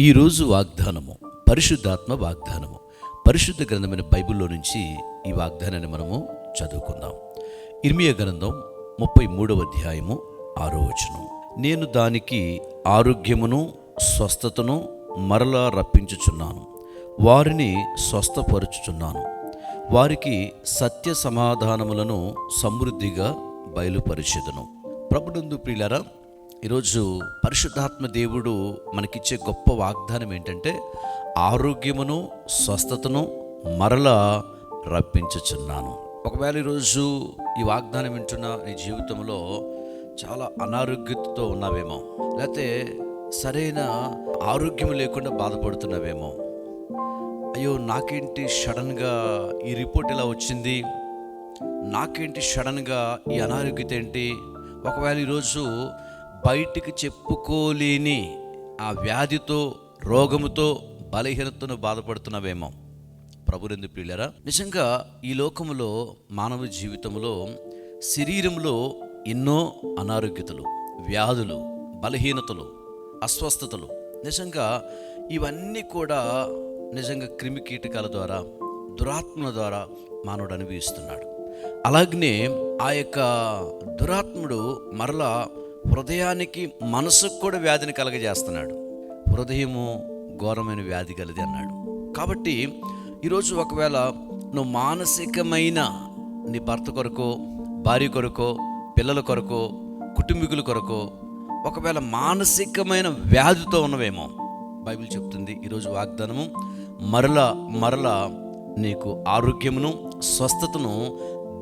ఈరోజు వాగ్దానము పరిశుద్ధాత్మ వాగ్దానము. పరిశుద్ధ గ్రంథమైన బైబిల్లో నుంచి ఈ వాగ్దానాన్ని మనము చదువుకుందాం. ఇర్మియ గ్రంథం ముప్పై మూడవ అధ్యాయము ఆరో వచనం. నేను దానికి ఆరోగ్యమును స్వస్థతను మరలా రప్పించుచున్నాను. వారిని స్వస్థపరుచుచున్నాను. వారికి సత్య సమాధానములను సమృద్ధిగా బయలుపరిచెదను. ప్రభునందు ప్రియులారా ఈరోజు పరిశుద్ధాత్మ దేవుడు మనకిచ్చే గొప్ప వాగ్దానం ఏంటంటే ఆరోగ్యమును స్వస్థతను మరలా రప్పించుచున్నాను. ఒకవేళ ఈరోజు ఈ వాగ్దానం వింటున్న నీ జీవితంలో చాలా అనారోగ్యతతో ఉన్నావేమో లేకపోతే సరైన ఆరోగ్యం లేకుండా బాధపడుతున్నావేమో అయ్యో నాకేంటి సడన్గా ఈ రిపోర్ట్ ఇలా వచ్చింది నాకేంటి సడన్గా ఈ అనారోగ్యత ఏంటి? ఒకవేళ ఈరోజు బయటికి చెప్పుకోలేని ఆ వ్యాధితో రోగముతో బలహీనతను బాధపడుతున్నావేమో. ప్రభురెందు ప్రియులరా? నిజంగా ఈ లోకములో మానవ జీవితంలో శరీరంలో ఎన్నో అనారోగ్యతలు వ్యాధులు బలహీనతలు అస్వస్థతలు నిజంగా ఇవన్నీ కూడా నిజంగా క్రిమి కీటకాల ద్వారా దురాత్మల ద్వారా మానవుడు అనుభవిస్తున్నాడు. అలాగనే ఆ యొక్క దురాత్ముడు మరలా హృదయానికి మనసుకు కూడా వ్యాధిని కలగజేస్తున్నాడు. హృదయము ఘోరమైన వ్యాధి కలది అన్నాడు. కాబట్టి ఈరోజు ఒకవేళ నువ్వు మానసికమైన నీ భర్త కొరకో భార్య కొరకో పిల్లల కొరకో కుటుంబీకుల కొరకో ఒకవేళ మానసికమైన వ్యాధితో ఉన్నవేమో బైబిల్ చెప్తుంది. ఈరోజు వాగ్దానము మరల మరల నీకు ఆరోగ్యమును స్వస్థతను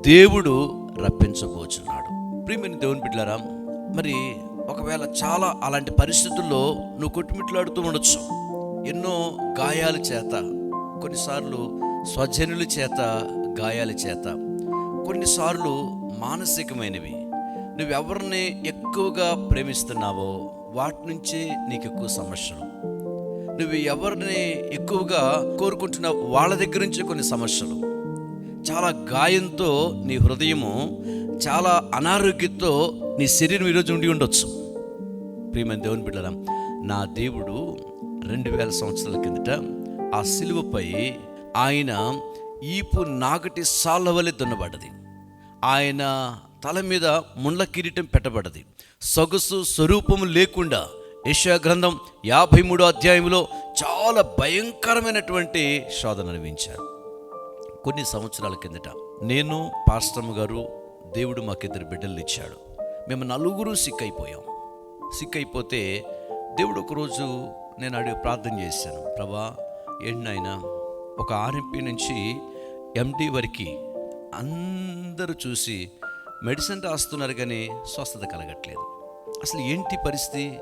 దేవుడు రప్పించబోచున్నాడు. ప్రియమైన దేవుని బిడ్డారా మరి ఒకవేళ చాలా అలాంటి పరిస్థితుల్లో నువ్వు కొట్టుమిట్లాడుతూ ఉండొచ్చు. ఎన్నో గాయాల చేత కొన్నిసార్లు స్వజనుల చేత గాయాల చేత కొన్నిసార్లు మానసికమైనవి. నువ్వెవరిని ఎక్కువగా ప్రేమిస్తున్నావో వాటి నుంచే నీకు ఎక్కువ సమస్యలు. నువ్వు ఎవరిని ఎక్కువగా కోరుకుంటున్నావు వాళ్ళ దగ్గర నుంచి కొన్ని సమస్యలు. చాలా గాయంతో నీ హృదయము చాలా అనారోగ్యంతో నీ శరీరం ఈరోజు ఉండి ఉండొచ్చు. ప్రియమైన దేవుని బిడ్డరా నా దేవుడు రెండు వేల సంవత్సరాల కిందట ఆ సిలువపై ఆయన ఈపు నాగటి సాళ్ళ వలె దున్నబడ్డది. ఆయన తల మీద ముండ్ల కిరీటం పెట్టబడ్డది. సొగసు స్వరూపము లేకుండా యశా గ్రంథం యాభై మూడో అధ్యాయంలో చాలా భయంకరమైనటువంటి శోధన అనుభవించారు. కొన్ని సంవత్సరాల కిందట నేను పాస్టమ్ గారు దేవుడు మాకిద్దరు బిడ్డలు ఇచ్చాడు. మేము నలుగురు సిక్ అయిపోయాం సిక్ అయిపోతే దేవుడు ఒకరోజు నేను అడిగి ప్రార్థన చేశాను ప్రభా ఏంటైనా నాయనా ఒక ఆర్ఎంపీ నుంచి ఎండి వరకు అందరూ చూసి మెడిసిన్ రాస్తున్నారు కానీ స్వస్థత కలగట్లేదు. అసలు ఏంటి పరిస్థితి?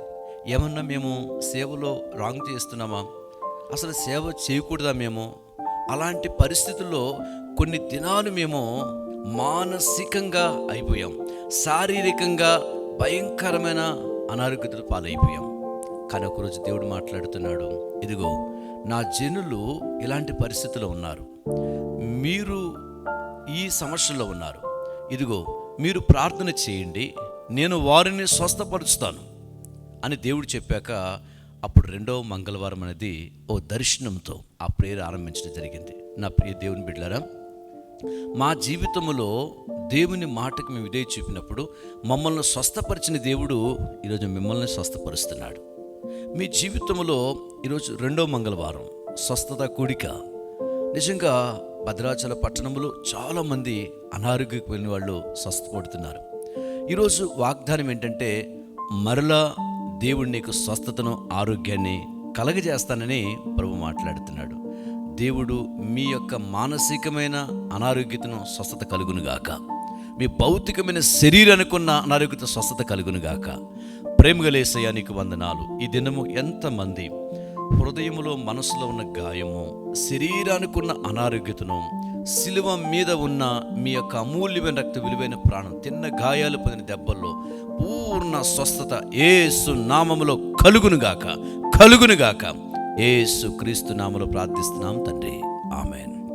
ఏమన్నా మేము సేవలో రాంగ్ చేస్తున్నామా? అసలు సేవ చేయకూడదా మేము? అలాంటి పరిస్థితుల్లో కొన్ని దినాలు మేము మానసికంగా అయిపోయాం. శారీరకంగా భయంకరమైన అనారోగ్యతలు పాలైపోయాం. కానీ ఒకరోజు దేవుడు మాట్లాడుతున్నాడు ఇదిగో నా జనులు ఇలాంటి పరిస్థితుల్లో ఉన్నారు. మీరు ఈ సమస్యలో ఉన్నారు. ఇదిగో మీరు ప్రార్థన చేయండి నేను వారిని స్వస్థపరుస్తాను. అని దేవుడు చెప్పాక అప్పుడు రెండవ మంగళవారం అనేది ఓ దర్శనంతో ఆ ప్రేయర్ ఆరంభించడం జరిగింది. నా ప్రియ దేవుని బిడ్డలారా మా జీవితంలో దేవుని మాటకు మేము విధేయ చూపినప్పుడు మమ్మల్ని స్వస్థపరిచిన దేవుడు ఈరోజు మిమ్మల్ని స్వస్థపరుస్తున్నాడు. మీ జీవితంలో ఈరోజు రెండో మంగళవారం స్వస్థత కూడిక. నిజంగా భద్రాచల పట్టణంలో చాలామంది అనారోగ్యకు వెళ్ళిన వాళ్ళు స్వస్థపడుతున్నారు. ఈరోజు వాగ్దానం ఏంటంటే మరలా దేవుడు నీకు స్వస్థతను ఆరోగ్యాన్ని కలగజేస్తానని ప్రభు మాట్లాడుతున్నాడు. దేవుడు మీ యొక్క మానసికమైన అనారోగ్యతను స్వస్థత కలుగునుగాక. మీ భౌతికమైన శరీరానికున్న అనారోగ్యత స్వస్థత కలుగునుగాక. ప్రేమగలేసయ్యా నీకు వందనాలు. ఈ దినము ఎంతమంది హృదయములో మనసులో ఉన్న గాయము శరీరానికి ఉన్న అనారోగ్యతను శిలువ మీద ఉన్న మీ యొక్క అమూల్యమైన రక్త విలువైన ప్రాణం తిన్న గాయాలు పొందిన దెబ్బల్లో పూర్ణ స్వస్థత ఏసు నామములో కలుగునుగాక. కలుగునుగాక. ఏసు క్రీస్తు నామలో ప్రార్థిస్తున్నాం తండ్రి. ఆమెన్.